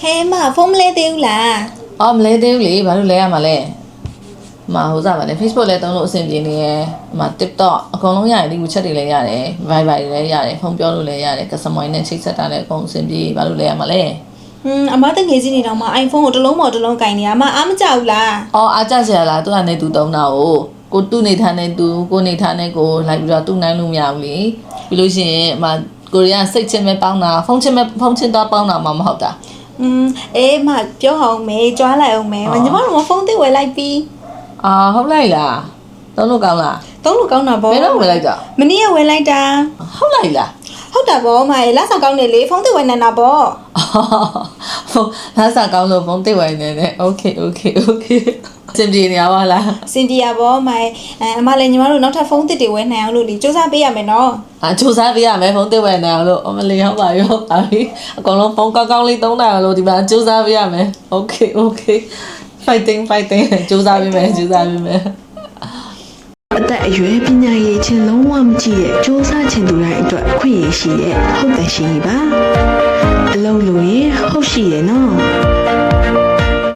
ဟဲမဖုန်းမလဲသေးဘူးလားအော်မလဲသေးဘူးလေဘာလို့လဲရမှာလဲမဟိုစားပါလေ Facebook လည်းတုံးလို့အဆင်ပြေနေရယ်ဟို TikTok အကုန်လုံးရတယ်ဒီ WeChat တွေလည်းရတယ် Viber တွေလည်းရတယ်ဖုန်းပြောလို့လည်းရတယ် customer နဲ့ချိတ်ဆက်တာလည်းအကုန်အဆင်ပြေဘာလို့လဲရမှာလဲဟွန်းအမတငယ်ချင်းနေတော့မှ iPhone ကိုတစ်လုံးပေါ်တစ်လုံးကင်နေရအမအားမကြောက်ဘူးလားအော်အားကြစရာလားသူကနေသူတုံးတာကိုကိုသူ့နေထားနေသူကိုနေထားနေကိုလိုက်ပြီးတော့သူ့နိုင်လို့မရဘူးလေပြီးလို့ရှိရင်အမကိုရီးယားစိတ်ချင်းပဲပေါင်းတာဖုန်းချင်းပဲဖုန်းချင်းတော့ပေါင်းတာမှမဟုတ်တာ อืมအေးမပြောအောင်မေကြွားလိုက်အောင်မေအော်ညီမတို့မဖုန်းသိဝယ်လိုက်ပြီးအာဟုတ်လိုက်လားတုံးလို့ကောင်းလားသုံးလို့ကောင်းတာဗောဘယ်တော့ဝယ်လိုက်တာမနေ့ကဝယ်လိုက်တာဟုတ်လိုက်လားဟုတ်တာဗောမရေလက်ဆောင်ကောင်းနေလေဖုန်းသိဝယ်နေတာဗော ဖုန်းလာစာကောင်းလို့ဖုန်းတိတ်ဝိုင်းနေတယ် okay okay okay စင်ပြေနေရပါလားစင်တီယာဗောမရေအဲအမလည်းညီမတို့နောက်ထပ်ဖုန်းသစ်တွေဝယ်နိုင်အောင်လို့လေစူးစမ်းပေးရမယ်နော်အာစူးစမ်းပေးရမယ်ဖုန်းတိတ်ဝိုင်းနေအောင်လို့အမလေးရောက်ပါရောပါပြီအကောင်လုံးဖုန်းကောင်းကောင်းလေးသုံးနိုင်အောင်လို့ဒီမှာစူးစမ်းပေးရမယ် okay okay fighting fighting စူးစမ်းပေးမယ်စူးစမ်းပေးမယ်အသက်အရွယ်ပညာရေးချင်းလုံးဝမကြည့်တဲ့စ조사ချင်သူတိုင်းအတွက်အခွင့်အရေးရှိတဲ့ဟုတ်တယ်ရှိပါ အလုံးလို့ရဟုတ်ရှိရဲ့နော်